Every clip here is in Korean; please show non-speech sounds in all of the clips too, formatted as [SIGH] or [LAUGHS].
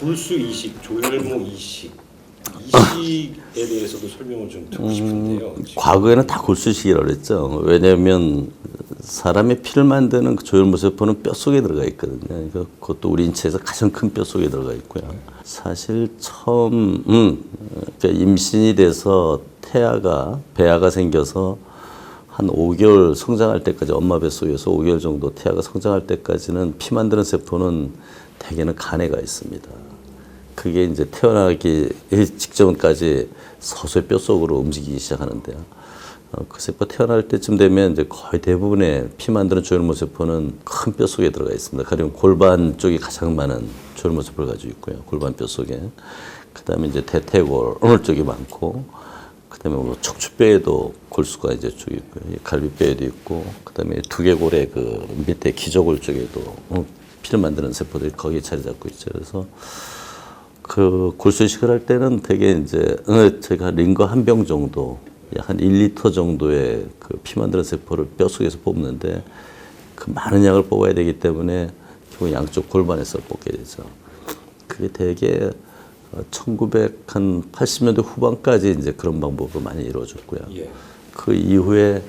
골수 이식, 조혈모 이식 이식에 대해서도 설명을 좀 듣고 싶은데요. 지금 과거에는 다 골수식이라고 그랬죠. 왜냐하면 사람의 피를 만드는 그 조혈모세포는 뼈 속에 들어가 있거든요. 그러니까 그것도 우리 인체에서 가장 큰 뼈 속에 들어가 있고요. 사실 처음 음, 그러니까 임신이 돼서 태아가 배아가 생겨서 한 5개월 성장할 때까지 엄마 뱃속에서 5개월 정도 태아가 성장할 때까지는 피 만드는 세포는 대개는 간에 가 있습니다. 그게 이제 태어나기 직전까지 서서히 뼛속으로 움직이기 시작하는데요. 어, 그 세포 태어날 때쯤 되면 이제 거의 대부분의 피 만드는 조혈모 세포는 큰 뼛속에 들어가 있습니다. 가령 골반 쪽이 가장 많은 조혈모 세포를 가지고 있고요. 골반 뼛속에. 그 다음에 이제 대퇴골 어느 쪽이 많고 그다음에 뭐 척추뼈에도 골수가 이제 쭉 있고요. 이 갈비뼈에도 있고 그다음에 두개골의 그 밑에 기저골 쪽에도 어, 피를 만드는 세포들이 거기에 자리 잡고 있죠. 그래서 그 골수 이식을 할 때는 되게 이제 어, 제가 링거 한 병 정도 약한 1리터 정도의 그 피 만드는 세포를 뼈 속에서 뽑는데 그 많은 양을 뽑아야 되기 때문에 결국 양쪽 골반에서 뽑게 되죠. 그게 되게 1980년대 후반까지 이제 그런 방법으로 많이 이루어졌고요. 예. 그 이후에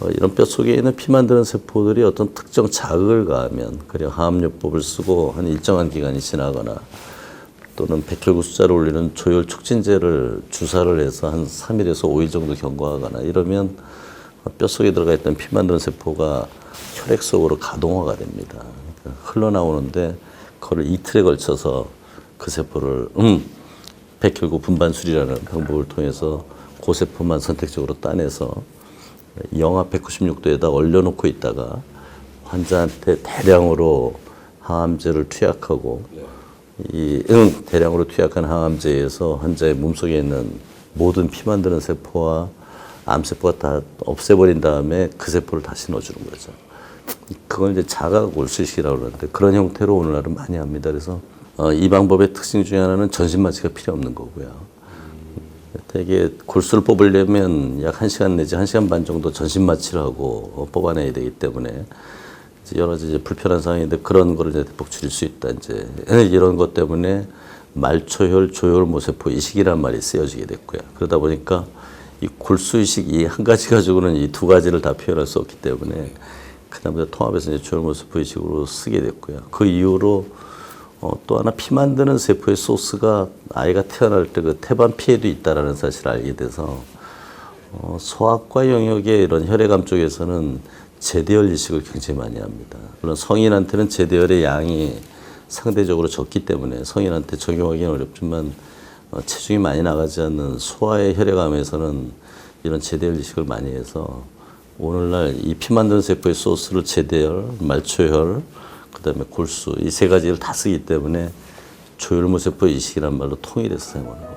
어, 이런 뼈 속에 있는 피 만드는 세포들이 어떤 특정 자극을 가하면 그래 항암요법을 쓰고 한 일정한 기간이 지나거나 또는 백혈구 숫자를 올리는 조혈 촉진제를 주사를 해서 한 3일에서 5일 정도 경과하거나 이러면 뼈 속에 들어가 있던 피 만드는 세포가 혈액 속으로 가동화가 됩니다. 그러니까 흘러나오는데 그걸 이틀에 걸쳐서 그 세포를 음, 백혈구 분반술이라는 방법을 통해서 그 세포만 선택적으로 따내서 영하 196도에다 얼려놓고 있다가 환자한테 대량으로 항암제를 투약하고 이 응, 대량으로 투약한 항암제에서 환자의 몸속에 있는 모든 피 만드는 세포와 암세포가 다 없애버린 다음에 그 세포를 다시 넣어주는 거죠. 그걸 이제 자가 골수식이라고 그러는데 그런 형태로 오늘날은 많이 합니다. 그래서 어, 이 방법의 특징 중에 하나는 전신 마취가 필요 없는 거고요. 되게 골수를 뽑으려면 약 1시간 내지 1시간 반 정도 전신 마취를 하고 어, 뽑아내야 되기 때문에 여러 가지 불편한 상황인데 그런 거를 이제 대폭 줄일 수 있다. 이제 [LAUGHS] 이런 것 때문에 말초혈, 조혈, 모세포 이식이란 말이 쓰여지게 됐고요. 그러다 보니까 이 골수 이식 이 한 가지 가지고는 이 두 가지를 다 표현할 수 없기 때문에 그다음에 통합해서 이제 조혈, 모세포 이식으로 쓰게 됐고요. 그 이후로 어, 또 하나 피 만드는 세포의 소스가 아이가 태어날 때 그 태반 피에도 있다라는 사실을 알게 돼서 어, 소아과 영역의 이런 혈액암 쪽에서는 제대열 이식을 굉장히 많이 합니다. 물론 성인한테는 제대열의 양이 상대적으로 적기 때문에 성인한테 적용하기는 어렵지만 어, 체중이 많이 나가지 않는 소아의 혈액암에서는 이런 제대열 이식을 많이 해서 오늘날 이 피 만드는 세포의 소스를 제대열, 말초혈, 그다음에 골수 이 세 가지를 다 쓰기 때문에 조혈모세포 이식이란 말로 통일해서 사용하는 겁니다.